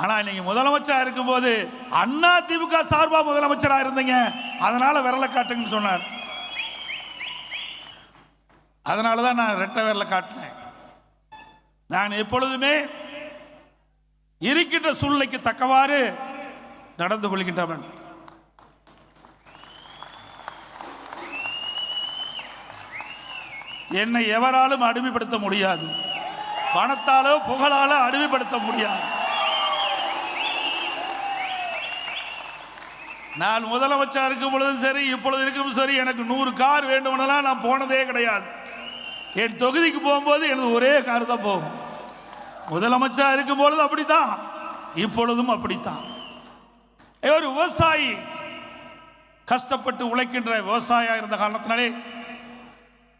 ஆனா நீங்கள் முதலமைச்சரா இருக்கும்போது அண்ணா திமுக சார்பா முதலமைச்சராக இருந்தீங்க. அதனால் விரலை காட்டுங்கன்னு சொன்னார். அதனால தான் நான் ரெட்டை விரலை காட்டினேன். நான் எப்பொழுதுமே இருக்கின்ற சூழ்நிலைக்கு தக்கவாறு நடந்து கொள்கின்றவன். என்னை எவராலும் அடிமைப்படுத்த முடியாது. பணத்தாலோ புகழாலோ அடிமைப்படுத்த முடியாது. நான் முதலமைச்சர் இருக்கும் பொழுதும் சரி இப்பொழுது இருக்கும் சரி எனக்கு நூறு கார் வேண்டுமெனலாம் நான் போனதே கிடையாது. என் தொகுதிக்கு போகும்போது எனது ஒரே கார் தான் போகும். முதலமைச்சர் இருக்கும் பொழுது அப்படித்தான். இப்பொழுதும் அப்படித்தான். ஒரு விவசாயி கஷ்டப்பட்டு உழைக்கின்ற விவசாயியா இருந்த காரணத்தினாலே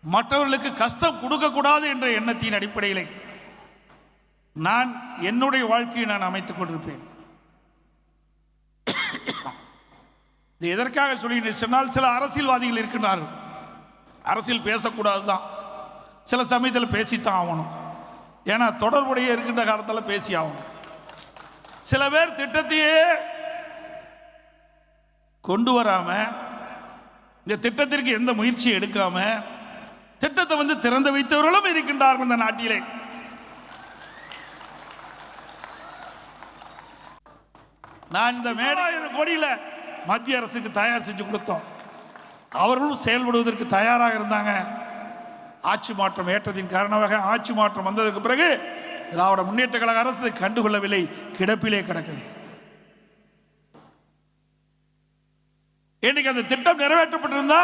மற்றவர்களுக்கு கஷ்டம் கொடுக்கக்கூடாது என்ற எண்ணத்தின் அடிப்படையிலே நான் என்னுடைய வாழ்க்கையை நான் அமைத்துக் கொண்டிருப்பேன். இது எதற்காக சொல்லி சொன்னால் சில அரசியல்வாதிகள் இருக்கின்றார்கள். அரசியல் பேசக்கூடாது தான் சில சமயத்தில் பேசித்தான் ஆகணும். ஏன்னா தொடர்புடைய இருக்கின்ற காலத்தில் பேசி ஆகணும். சில பேர் திட்டத்தையே கொண்டு வராம இந்த திட்டத்திற்கு எந்த முயற்சியும் எடுக்காம திட்டத்தை வந்து திறந்து வைத்தவர்களும் இருக்கின்றார்கள் இந்த நாட்டிலே. நான் இந்த மேடாயிரம் கோடியில மத்திய அரசுக்கு தயார் செஞ்சு கொடுத்தோம். அவர்களும் செயல்படுவதற்கு தயாராக இருந்தாங்க. ஆட்சி மாற்றம் ஏற்றத்தின் காரணமாக ஆட்சி மாற்றம் வந்ததற்கு பிறகு திராவிட முன்னேற்ற கழக அரசு கண்டுகொள்ளவில்லை. கிடப்பிலே கிடக்குது இன்னைக்கு அந்த திட்டம் நிறைவேற்றப்பட்டிருந்தா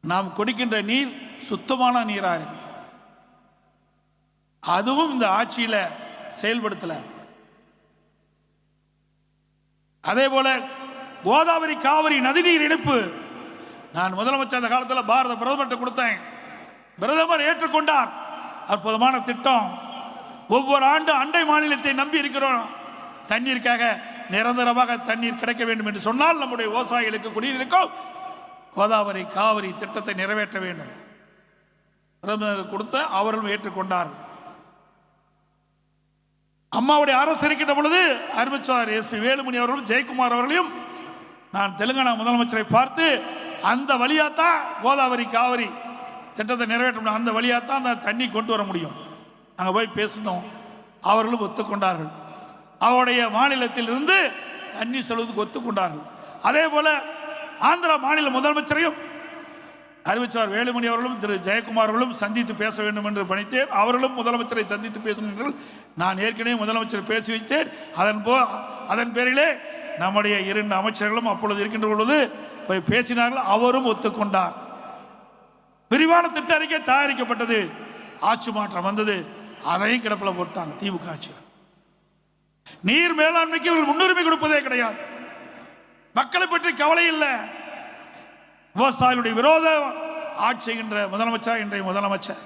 நாம் குடிக்கின்ற நீர் சுத்தமான நீராக இருக்கு. அதுவும் இந்த ஆட்சியில செயல்படுத்தலை. அதே போல கோதாவரி காவிரி நதிநீர் இணைப்பு. நான் முதலமைச்சர் அந்த காலத்தில் பாரத பிரதமர்கிட்ட கொடுத்தேன். பிரதமர் ஏற்றுக்கொண்டார். அற்புதமான திட்டம். ஒவ்வொரு ஆண்டு அண்டை மாநிலத்தை நம்பி இருக்கிறோம். தண்ணீருக்காக நிரந்தரமாக தண்ணீர் கிடைக்க வேண்டும் என்று சொன்னால் நம்முடைய விவசாயிகளுக்கு குடியிருக்கும் கோதாவரி காவிரி திட்டத்தை நிறைவேற்ற வேண்டும். பிரதமர் கொடுத்த அவர்களும் ஏற்றுக்கொண்டார்கள் அம்மாவுடைய அரசு இருக்கின்ற பொழுது அறிவிச்சார் எஸ்பி வேலுமணி அவர்களும் ஜெயக்குமார் அவர்களையும் நான் தெலுங்கானா முதலமைச்சரை பார்த்து அந்த வழியாத்தான் கோதாவரி காவிரி திட்டத்தை நிறைவேற்ற முடியும் அந்த வழியாத்தான் அந்த தண்ணி கொண்டு வர முடியும். நாங்கள் போய் பேசினோம். அவர்களும் ஒத்துக்கொண்டார்கள். அவருடைய மாநிலத்தில் இருந்து தண்ணி செல்வதற்கு ஒத்துக்கொண்டார்கள். அதே போல ஆந்திரா மாநில முதலமைச்சரையும் அறிவிச்சார் வேலுமணி அவர்களும் திரு ஜெயக்குமார் அவர்களும் சந்தித்து பேச வேண்டும் என்று பணித்தேன். அவர்களும் முதலமைச்சரை சந்தித்து பேசுகின்றனர் நான் ஏற்கனவே முதலமைச்சர் பேசி வைத்தேன். அதன் போ அதன் பேரிலே நம்முடைய இரண்டு அமைச்சர்களும் அப்பொழுது இருக்கின்ற பொழுது போய் பேசினார்கள். அவரும் ஒத்துக்கொண்டார். விரிவான திட்ட அறிக்கை தயாரிக்கப்பட்டது. ஆட்சி மாற்றம் வந்தது. அதையும் கிடப்பில் போட்டாங்க திமுக ஆட்சியர் நீர் மேலாண்மைக்கு இவர்கள் முன்னுரிமை கொடுப்பதே கிடையாது. மக்களை பற்றி கவலை இல்லை. விவசாயிகளுடைய விரோத ஆட்சி என்ற முதலமைச்சர் இன்றைய முதலமைச்சர்.